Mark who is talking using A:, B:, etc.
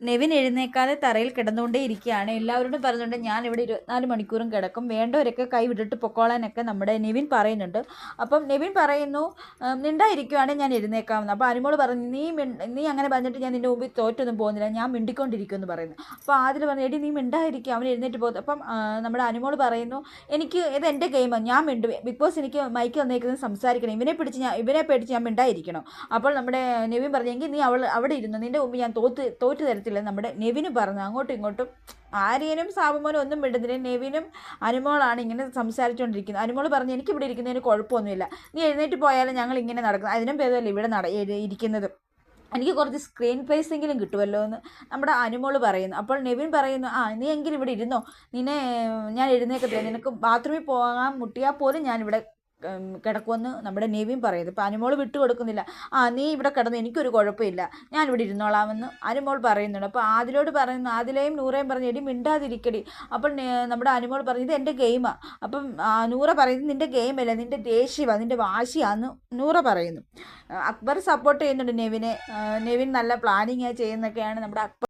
A: നെവിൻ എഴുന്നേക്കാതെ തറയിൽ കിടന്നുകൊണ്ടേ ഇരിക്കുകയാണ്. എല്ലാവരോടും പറഞ്ഞുകൊണ്ട് ഞാൻ ഇവിടെ ഇരുപത്തിനാല് മണിക്കൂറും കിടക്കും. വേണ്ടവരൊക്കെ കൈ വിട്ടിട്ട് പൊക്കോളാനൊക്കെ നമ്മുടെ നെവിൻ പറയുന്നുണ്ട്. അപ്പം നെവിൻ പറയുന്നു മിണ്ടായിരിക്കുവാണെങ്കിൽ ഞാൻ എഴുന്നേക്കാമെന്ന്. അപ്പോൾ അനുമോൾ പറഞ്ഞു നീ നീ അങ്ങനെ പറഞ്ഞിട്ട് ഞാൻ നിന്റെ മുമ്പിൽ തോറ്റൊന്നും പോകുന്നില്ല. ഞാൻ മിണ്ടിക്കൊണ്ടിരിക്കുമെന്ന് പറയുന്നു. അപ്പോൾ ആദ്യം പറഞ്ഞു എടി നീ മിണ്ടായിരിക്കും. അവൻ എഴുന്നേറ്റ് പോകും. അപ്പം നമ്മുടെ അനുമോൾ പറയുന്നു എനിക്ക് ഇത് എന്റെ ഗെയിമാണ് ഞാൻ മിണ്ടു. ബിഗ് ബോസ് എനിക്ക് മൈക്ക് വന്നേക്കുന്നത് സംസാരിക്കണം. ഇവനെ പിടിച്ച് ഞാൻ ഇവനെ പേടിച്ച് ഞാൻ മിണ്ടായിരിക്കണം. അപ്പോൾ നമ്മുടെ നെവിൻ പറഞ്ഞെങ്കിൽ നീ അവൾ അവിടെ ഇരുന്നു. നിന്റെ മുമ്പ് ഞാൻ തോറ്റ് തോറ്റ് തരത്തില്ല. നമ്മുടെ നെവിന് പറഞ്ഞു അങ്ങോട്ടും ഇങ്ങോട്ടും ആര്യനും സാബുമോനും ഒന്നും വിടുന്നില്ല നെവിനും അനുമോളാണ് ഇങ്ങനെ സംസാരിച്ചുകൊണ്ടിരിക്കുന്നത് അനുമോൾ പറഞ്ഞു എനിക്ക് ഇവിടെ ഇരിക്കുന്നതിന് കുഴപ്പമൊന്നുമില്ല. നീ എഴുന്നേറ്റ് പോയാലും ഞങ്ങൾ ഇങ്ങനെ നടക്കുന്നത് അതിനും ഭേദമല്ല ഇവിടെ നട ഇരിക്കുന്നത്? എനിക്ക് കുറച്ച് സ്ക്രീൻ പ്ലേസ് എങ്കിലും കിട്ടുമല്ലോ എന്ന് നമ്മുടെ അനുമോൾ പറയുന്നു. അപ്പോൾ നെവിൻ പറയുന്നു ആ നീ എങ്കിലും ഇവിടെ ഇരുന്നോ? നിന്നെ ഞാൻ എഴുന്നേക്കത്തില്ല. നിനക്ക് ബാത്റൂമിൽ പോകാൻ മുട്ടിയാൽ പോലും ഞാനിവിടെ കിടക്കുമെന്ന് നമ്മുടെ നേവിയും പറയുന്നത്. ഇപ്പം അനുമോൾ വിട്ടു കൊടുക്കുന്നില്ല. ആ നീ ഇവിടെ കിടന്ന് എനിക്കൊരു കുഴപ്പമില്ല. ഞാനിവിടെ ഇരുന്നോളാമെന്ന് അനുമോൾ പറയുന്നുണ്ട്. അപ്പോൾ ആദിലോട് പറയുന്നു ആദിലയും നൂറയും പറഞ്ഞു എടി മിണ്ടാതിരിക്കടി. അപ്പോൾ നമ്മുടെ അനുമോൾ പറഞ്ഞു ഇത് എന്റെ ഗെയിമാണ് അപ്പം നൂറ പറയുന്നത് നിന്റെ ഗെയിമല്ല നിന്റെ ദേഷ്യമാണ് നിന്റെ വാശിയാന്ന് നൂറ പറയുന്നു. അക്ബർ സപ്പോർട്ട് ചെയ്യുന്നുണ്ട് നെവിനെ. നെവിൻ നല്ല പ്ലാനിങ് ചെയ്യുന്നൊക്കെയാണ് നമ്മുടെ അക്ബർ